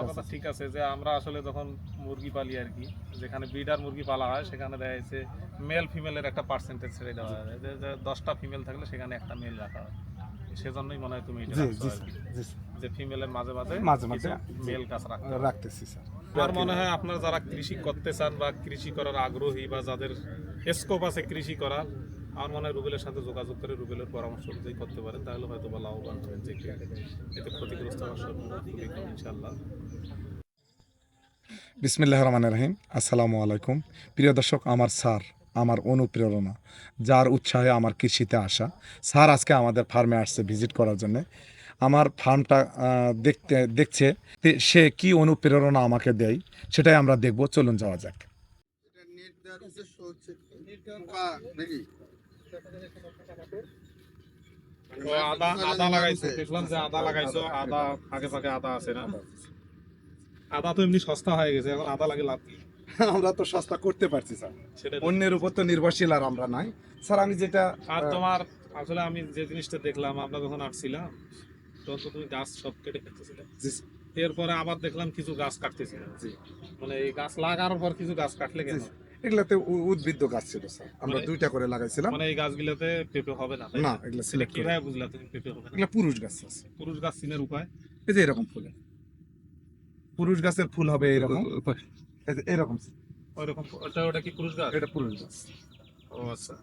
কথা ঠিক আছে যে আমরা আসলে যখন মুরগি পালি আর কি যেখানে ব্রিডার মুরগি পালা হয় সেখানে দেখা যাচ্ছে মেল ফিমেলের একটা পার্সেন্টেজ ছেড়ে দেওয়া হয়। যে দশটা ফিমেল থাকলে সেখানে একটা মেল রাখা হয়। সেজন্যই মনে হয় তুমি। যে ফিমেলের মাঝে মাঝে মাঝে মাঝে, মেল কাজ রাখতে রাখতেছি স্যার আমার মনে হয় আপনার যারা কৃষি করতে চান বা কৃষি করার আগ্রহী বা যাদের স্কোপ আছে কৃষি করার আমার মনে হয় রুবেলের সাথে যোগাযোগ করে রুবেলের পরামর্শ অনুযায়ী করতে পারেন তাহলে হয়তো বা লাভবান হবেন যে এতে ক্ষতিগ্রস্ত হওয়ার সম্ভাবনা খুবই কম ইনশাল্লাহ বিসমিল্লাহ রহমান রহিম। আসসালামু আলাইকুম। প্রিয় দর্শক আমার স্যার আমার অনুপ্রেরণা যার উৎসাহে আমার কৃষিতে আসা। স্যার আজকে আমাদের ফার্মে আসছে ভিজিট করার জন্য। আমার ফার্মটা দেখতে দেখছে সে কি অনুপ্রেরণা আমাকে দেয় সেটাই আমরা দেখব। চলুন যাওয়া যাক। এটা নেট দেওয়ার উদ্দেশ্য হচ্ছে পোকা নাকি ও আদা আদা লাগাইছো। দেখলাম যে আদা লাগাইছো আদা আগে ফাঁকে আদা আছে না? আদা তো এমনি সস্তা হয়ে গেছে এখন আদা লাগে লাভ কি? আমরা তো সস্তা করতে পারছি স্যার। অন্যের উপর তো নির্ভরশীল আর আমরা নাই। স্যার আমি যেটা আর তোমার আসলে আমি যে জিনিসটা দেখলাম আমরা যখন আসছিলাম তখন তো তুমি গাছ সব কেটে ফেলতেছিলে। এরপরে আবার দেখলাম কিছু গাছ কাটতেছিল মানে এই গাছ লাগার পর কিছু গাছ কাটলে কেন? জি। এগুলাতে উদ্ভিদ গাছ ছিল স্যার। আমরা মানে- দুইটা করে লাগাইছিলাম। মানে এই গাছগুলোতে পেঁপে হবে না না এগুলা সিলেক্ট করে। কীভাবে বুঝলা তুমি পেঁপে হবে না? এগুলা পুরুষ গাছ আছে। পুরুষ গাছ চিনের উপায়? এই যে এরকম ফুল। পুরুষ গাছের ফুল হবে এরকম। এই যে এরকম। ওই রকম ওটা ওটা কি পুরুষ গাছ? এটা পুরুষ গাছ। ও আচ্ছা।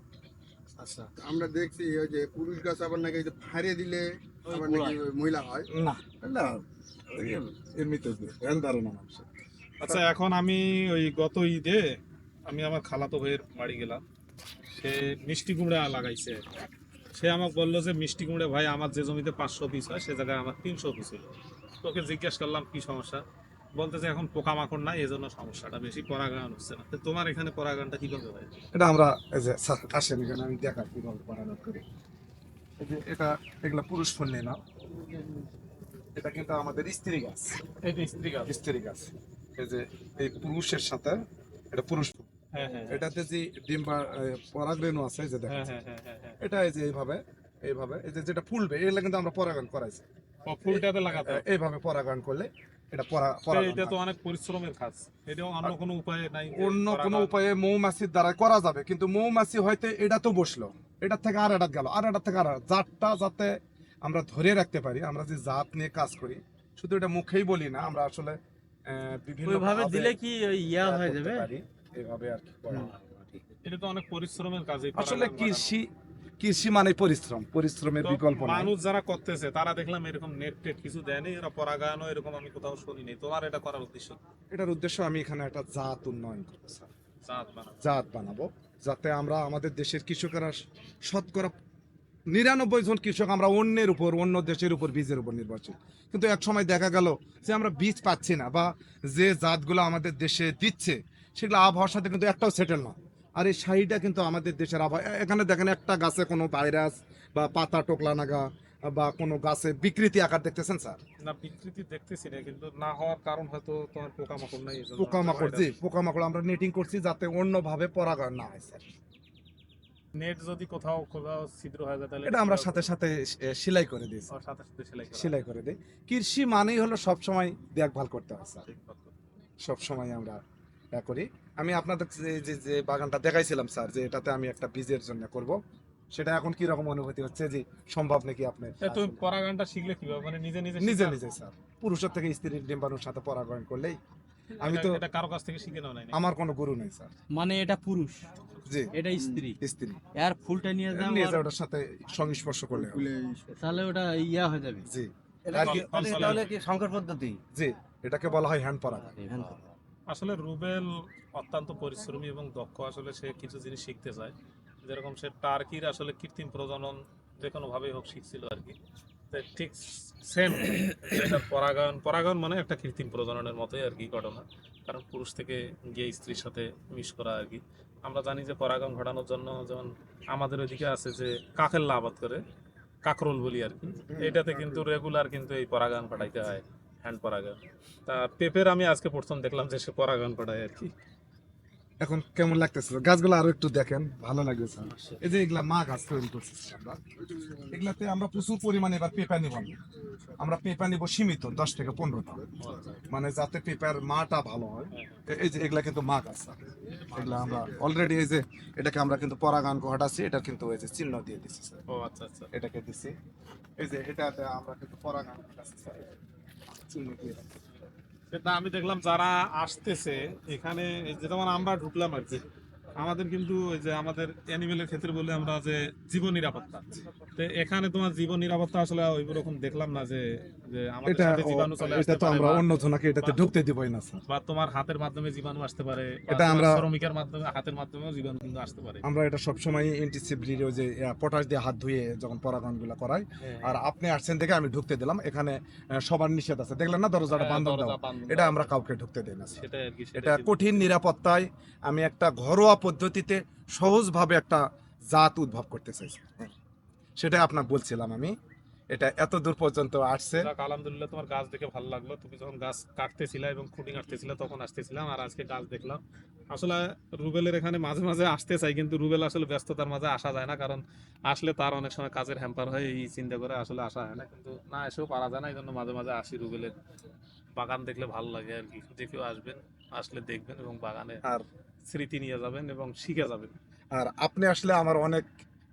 আচ্ছা। আমরা দেখছি ওই যে পুরুষ গাছ আবার নাকি এই যে ফাড়ে দিলে আবার নাকি মহিলা হয়। না। না এমনিতে ধ্যান ধারণা আচ্ছা এখন আমি ওই গত ঈদে আমি আমার খালাতো ভাইয়ের বাড়ি গেলাম। সে মিষ্টি কুমড়া লাগাইছে। সে আমাকে বলল যে মিষ্টি কুমড়া ভাই আমার যে জমিতে পাঁচশো পিস হয় সে জায়গায় আমার তিনশো পিস হলো। তোকে জিজ্ঞেস করলাম কি সমস্যা? বলতে যে এখন পোকামাকড় নাই এই জন্য সমস্যাটা। বেশি পরাগায়ন হচ্ছে না। তোমার এখানে পরাগায়নটা কি করবে ভাই? এটা আমরা এই যে আসেন এখানে আমি দেখা কীভাবে বানানো করি। এই যে এটা এগুলা পুরুষ ফুল নেই না। এটা কিন্তু আমাদের স্ত্রী গাছ। এই যে স্ত্রী গাছ। স্ত্রী গাছ। এই যে এই পুরুষের সাথে এটা পুরুষ এটাতে যে ডিম্বা পরাগরেণু আছে যে দেখা হ্যাঁ। হ্যাঁ হ্যাঁ হ্যাঁ এটা এই যে এইভাবে এইভাবে এই যে যেটা ফুলবে এগুলা কিন্তু আমরা পরাগায়ন করাইছি। ও ফুলটাতে লাগাতে এইভাবে পরাগায়ন করলে এটা পরা এটা তো অনেক পরিশ্রমের কাজ। এটাও অন্য কোনো উপায় নাই অন্য কোনো উপায়ে মৌমাছির দ্বারা করা যাবে কিন্তু মৌমাছি হয়তো এটা তো বসল। এটার থেকে আর এটা গেল আর এটার থেকে আর জাতটা যাতে আমরা ধরে রাখতে পারি আমরা যে জাত নিয়ে কাজ করি শুধু এটা মুখেই বলি না আমরা আসলে আহ, বিভিন্ন ভাবে দিলে কি ইয়া হয়ে যাবে? পারি। এইভাবে আর কি করা এটা তো অনেক পরিশ্রমের কাজ আসলে কৃষি কৃষি মানে পরিশ্রম পরিশ্রমের বিকল্প মানুষ যারা করতেছে তারা দেখলাম এরকম নেট টেট কিছু দেয়নি এরা পরাগায়নও এরকম আমি কোথাও শুনিনি। তোমার এটা করার উদ্দেশ্য এটার উদ্দেশ্য আমি এখানে একটা জাত উন্নয়ন করব স্যার। জাত বানানো জাত বানাবো যাতে আমরা আমাদের দেশের কৃষকেরা শতকরা নিরানব্বই জন কৃষক আমরা অন্যের উপর অন্য দেশের উপর বীজের উপর নির্ভরশীল। কিন্তু এক সময় দেখা গেল যে আমরা বীজ পাচ্ছি না বা যে জাতগুলো আমাদের দেশে দিচ্ছে সেগুলো আবহাওয়ার সাথে কিন্তু একটাও সেটেল না। আর এই শাড়িটা কিন্তু আমাদের দেশের আবহাওয়া। এখানে দেখেন একটা গাছে কোনো ভাইরাস বা পাতা টোকলা নাগা বা কোনো গাছে বিকৃতি আকার দেখতেছেন স্যার? না বিকৃতি দেখতেছি না কিন্তু না হওয়ার কারণ হয়তো তোমার পোকামাকড় নাই পোকামাকড় জি পোকামাকড় আমরা নেটিং করছি যাতে অন্যভাবে পরাগায়ন না হয় স্যার। নেট যদি কোথাও কোথাও ছিদ্র হয়ে যায় তাহলে এটা আমরা সাথে সাথে সেলাই করে ওর সাথে সাথে সেলাই সেলাই করে দিই। কৃষি মানেই হলো সব সময় দেখভাল করতে হয় স্যার। ঠিক কথা। সব সময় আমরা করি। আমি আপনাদের যে- যে বাগানটা দেখাইছিলাম স্যার যে এটাতে আমি একটা বীজের জন্য করব। সেটা এখন কি রকম অনুভূতি হচ্ছে যে সম্ভব নাকি আপনি তুমি পরাগায়নটা শিখলে কীভাবে? মানে নিজে নিজে নিজে নিজে স্যার। পুরুষের থেকে স্ত্রীর ডিম্বাণুর সাথে পরাগায়ন করলেই আমি এটা- তো এটা কারও কাছ থেকে শিখে নাও নাই আমার কোনো গুরু নেই স্যার। মানে এটা পুরুষ? জি। এটা স্ত্রী? স্ত্রী। এর ফুলটা নিয়ে যাও নিয়ে আর- যা ওটার সাথে সংস্পর্শ করলে তাহলে ওটা ইয়া হয়ে যাবে। জি। এটা কি- কি- তাহলে কি সংকর পদ্ধতি? জি এটাকে বলা হয় হ্যান্ড পরাগায়ন। আসলে রুবেল অত্যন্ত পরিশ্রমী এবং দক্ষ। আসলে সে কিছু জিনিস শিখতে চায়। যেরকম সে টার্কির আসলে কৃত্রিম প্রজনন যে কোনোভাবেই হোক শিখছিল আর কি। ঠিক সেম এটা পরাগায়ন পরাগায়ন মানে একটা কৃত্রিম প্রজননের মতোই আর কি ঘটনা। কারণ পুরুষ থেকে গিয়ে স্ত্রীর সাথে মিশ করা আর কি। আমরা জানি যে পরাগায়ন ঘটানোর জন্য যেমন আমাদের ওইদিকে আছে যে কাকের আবাদ করে কাকরোল বলি আর কি। এটাতে কিন্তু রেগুলার কিন্তু এই পরাগায়ন ঘটাইতে হয়। হ্যান্ড পরাগায়ন তা পেপের আমি আজকে প্রথম দেখলাম যে সে পরাগায়ন পাঠায় আর কি। এখন কেমন লাগতেছে গাছগুলো আরও একটু দেখেন ভালো স্যার এই যে এগুলা মা গাছ তৈরি করছি আমরা এগুলাতে আমরা প্রচুর পরিমাণে এবার পেঁপা নিব আমরা। পেঁপা নিব সীমিত দশ থেকে পনেরোটা। মানে যাতে পেঁপার মাটা ভালো হয়। এই যে এগুলা কিন্তু মা গাছ। এগুলা আমরা অলরেডি এই যে এটাকে আমরা কিন্তু পরাগান ঘটাচ্ছি এটা কিন্তু এই যে চিহ্ন দিয়ে দিচ্ছি স্যার। ও আচ্ছা আচ্ছা। এটাকে দিছি। এই যে এটাতে আমরা কিন্তু পরাগান ঘটাচ্ছি স্যার। সেটা আমি দেখলাম যারা আসতেছে, এখানে যেমন আমরা ঢুকলাম আর কি, আমাদের কিন্তু ওই যে আমাদের অ্যানিমেলের ক্ষেত্রে বলে আমরা যে জীবন নিরাপত্তা তো এখানে তোমার জীবন নিরাপত্তা আসলে ওই রকম দেখলাম না যে যে আমাদের সাথে জীবাণু চলে এটা তো আমরা অন্য জনাকে এটাতে ঢুকতে দিবই না স্যার। বা তোমার হাতের মাধ্যমে জীবাণু আসতে পারে এটা আমরা- শ্রমিকের মাধ্যমে হাতের মাধ্যমেও জীবাণু কিন্তু আসতে পারে। আমরা এটা সবসময় এন্টিসেপ্টিক যে পটাশ দিয়ে হাত ধুয়ে যখন পরাগনগুলো করাই আর আপনি আসছেন আমি ঢুকতে দিলাম। এখানে সবার নিষেধ আছে। দেখলেন না দরজাটা হ্যাঁ, এটা আমরা কাউকে ঢুকতে দিই না এটা কঠিন নিরাপত্তায় আমি একটা ঘরোয়া পদ্ধতিতে সহজভাবে একটা জাত উদ্ভব করতে চাইছি সেটাই আপনার বলছিলাম আমি। এটা এত দূর পর্যন্ত আসছে। আলহামদুলিল্লাহ তোমার গাছ দেখে ভালো লাগল। তুমি যখন গাছ কাটতেছিলা এবং খুঁটি কাটতেছিলে তখন আসতেছিলাম আর আজকে গাছ দেখলাম। আসলে রুবেলের এখানে মাঝে মাঝে আসতে চাই কিন্তু রুবেল আসলে ব্যস্ততার মাঝে আসা যায় না কারণ আসলে তার অনেক সময় কাজের হ্যাম্পার হয় এই চিন্তা করে আসলে আসা হয় না। কিন্তু না এসেও পারা যায় না এই জন্য মাঝে মাঝে আসি রুবেলের। বাগান দেখলে ভালো লাগে আর কি যে কেউ আসবেন আসলে দেখবেন এবং বাগানে আর স্মৃতি নিয়ে যাবেন এবং শিখে যাবেন। আর আপনি আসলে আমার অনেক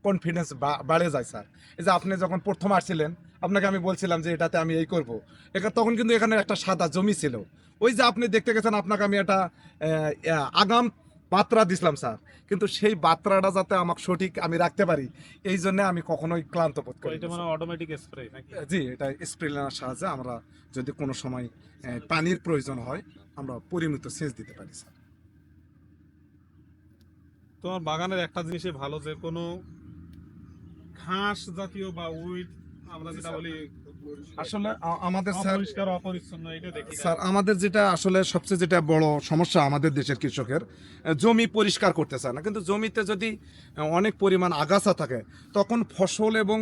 কনফিডেন্স বাড়ে যায় স্যার। এই যে আপনি যখন প্রথম আসছিলেন আপনাকে আমি বলছিলাম যে এটাতে আমি এই করব। এখানে তখন কিন্তু এখানে একটা সাদা জমি ছিল। ওই যে আপনি দেখতে গেছেন আপনাকে আমি একটা আগাম বাত্রা দিছিলাম স্যার। কিন্তু সেই বাত্রাটা যাতে আমাকে সঠিক আমি রাখতে পারি এই জন্য আমি কখনোই ক্লান্ত বোধ করি এটা মানে অটোমেটিক স্প্রে নাকি? জি এটা স্প্রিলার সাহায্যে আমরা যদি কোনো সময় পানির প্রয়োজন হয় আমরা পরিমিত সেচ দিতে পারি স্যার। তোমার বাগানের একটা জিনিসই ভালো যে কোনো ঘাস জাতীয় বা উইড আমরা যেটা বলি আসলে আমাদের স্যার অপরিচ্ছন্ন এটা দেখি স্যার আমাদের যেটা আসলে সবচেয়ে যেটা বড় সমস্যা আমাদের দেশের কৃষকের জমি পরিষ্কার করতে চায় না। কিন্তু জমিতে যদি অনেক পরিমাণ আগাছা থাকে তখন ফসল এবং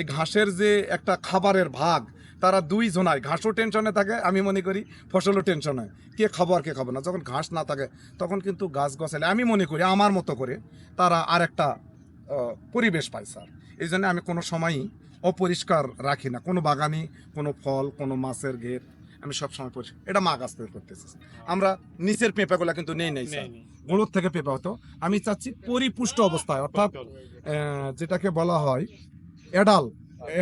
এই ঘাসের যে একটা খাবারের ভাগ তারা দুই জনায় ঘাসও টেনশনে থাকে আমি মনে করি ফসলও টেনশনে কে খাব আর কে খাব না। যখন ঘাস না থাকে তখন কিন্তু গাছ গছালে আমি মনে করি আমার মতো করে তারা আর একটা পরিবেশ পায় স্যার। এই জন্য আমি কোনো সময়ই অপরিষ্কার রাখি না। কোনো বাগানি কোনো ফল কোনো মাছের ঘের আমি সব সময় পরিষ্কার এটা মা গাছ থেকে করতেছি আমরা নিচের পেঁপাগুলা কিন্তু নেই নেই স্যার। গুঁড়োর থেকে পেঁপা হতো। আমি চাচ্ছি পরিপুষ্ট অবস্থায় অর্থাৎ যেটাকে বলা হয় এডাল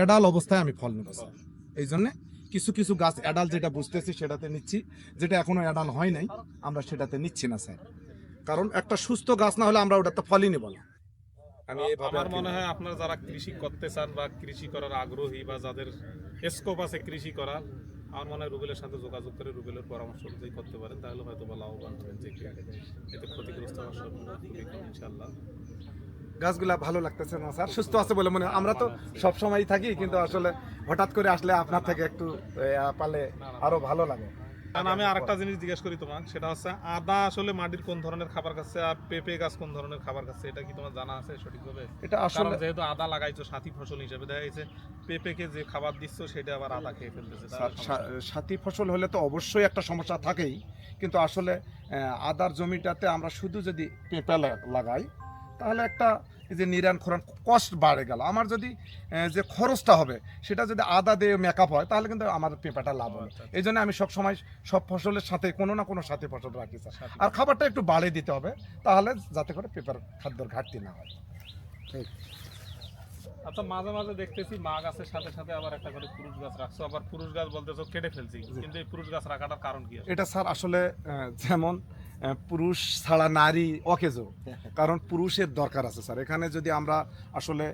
এডাল অবস্থায় আমি ফল নেব স্যার। এই জন্যে কিছু কিছু গাছ এডাল যেটা বুঝতেছি সেটাতে নিচ্ছি। যেটা এখনও এডাল হয় নাই আমরা সেটাতে নিচ্ছি না স্যার। কারণ একটা সুস্থ গাছ না হলে আমরা ওটাতে ফলই নেব না। আমি আমার মনে হয় আপনারা যারা কৃষি করতে চান বা কৃষি করার আগ্রহী বা যাদের স্কোপ আছে কৃষি করার আমার মনে হয় রুবেলের সাথে যোগাযোগ করে রুবেলের পরামর্শ অনুযায়ী করতে পারেন তাহলে হয়তো বা লাভবান হবেন যে এতে ক্ষতিগ্রস্ত হওয়ার সম্ভাবনা খুবই কম ইনশাল্লাহ গাছগুলা ভালো লাগতেছে না স্যার? সুস্থ আছে বলে মনে হয়। আমরা তো সব সময় থাকি কিন্তু আসলে হঠাৎ করে আসলে আপনার থেকে একটু পালে আরও ভালো লাগে। কারণ আমি আরেকটা জিনিস জিজ্ঞেস করি তোমার সেটা হচ্ছে আদা আসলে মাটির কোন ধরনের খাবার খাচ্ছে আর পেঁপে গাছ কোন ধরনের খাবার খাচ্ছে এটা কি তোমার জানা আছে সঠিকভাবে? এটা আসলে যেহেতু আদা লাগাইছো সাথী ফসল হিসেবে দেখা গেছে পেঁপেকে যে খাবার দিচ্ছ সেটা আবার আদা খেয়ে ফেলতেছে সাথী ফসল হলে তো অবশ্যই একটা সমস্যা থাকেই কিন্তু আসলে আদার জমিটাতে আমরা শুধু যদি পেঁপে লাগাই তাহলে একটা এই যে নিরান খোরান কষ্ট বাড়ে গেল। আমার যদি যে খরচটা হবে সেটা যদি আদা দিয়ে মেকআপ হয় তাহলে কিন্তু আমার পেঁপাটা লাভ হবে। আচ্ছা, এই জন্য আমি সবসময় সব ফসলের সাথে কোনো না কোনো সাথে ফসল রাখি স্যার আর খাবারটা একটু বাড়িয়ে দিতে হবে তাহলে যাতে করে পেপার খাদ্যর ঘাটতি না হয়। আচ্ছা মাঝে মাঝে দেখতেছি মা গাছের সাথে সাথে আবার একটা করে পুরুষ গাছ রাখছো। আবার পুরুষ গাছ বলতেছো কেটে ফেলছি কিন্তু এই পুরুষ গাছ রাখাটার কারণ কি এটা স্যার আসলে যেমন পুরুষ ছাড়া নারী অকেজো। কারণ পুরুষের দরকার আছে স্যার। এখানে যদি আমরা আসলে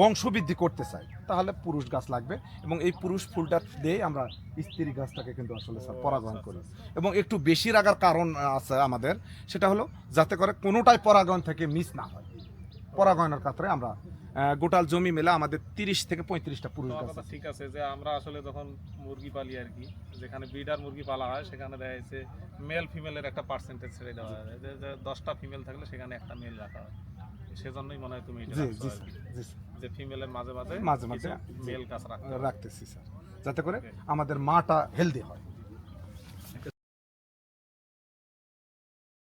বংশবৃদ্ধি করতে চাই, তাহলে পুরুষ গাছ লাগবে এবং এই পুরুষ ফুলটা দিয়ে আমরা স্ত্রী গাছটাকে কিন্তু আসলে স্যার পরাগায়ন করি। এবং একটু বেশি রাখার কারণ আছে আমাদের, সেটা হলো যাতে করে কোনোটাই পরাগায়ন থেকে মিস না হয়। পরাগায়নের ক্ষেত্রে আমরা গোটাল জমি মেলে আমাদের তিরিশ থেকে পঁয়ত্রিশটা পুরুষ গাছ কথা ঠিক আছে যে আমরা আসলে যখন মুরগি পালি আর কি যেখানে ব্রিডার মুরগি পালা হয় সেখানে দেখা যাচ্ছে মেল ফিমেলের একটা পার্সেন্টেজ ছেড়ে দেওয়া হয়। যে দশটা ফিমেল থাকলে সেখানে একটা মেল রাখা হয়। সেজন্যই মনে হয় তুমি। যে ফিমেলের মাঝে মাঝে মাঝে মাঝে, মেল গাছ রাখতেছি স্যার। যাতে করে আমাদের মাটা হেলদি হয়।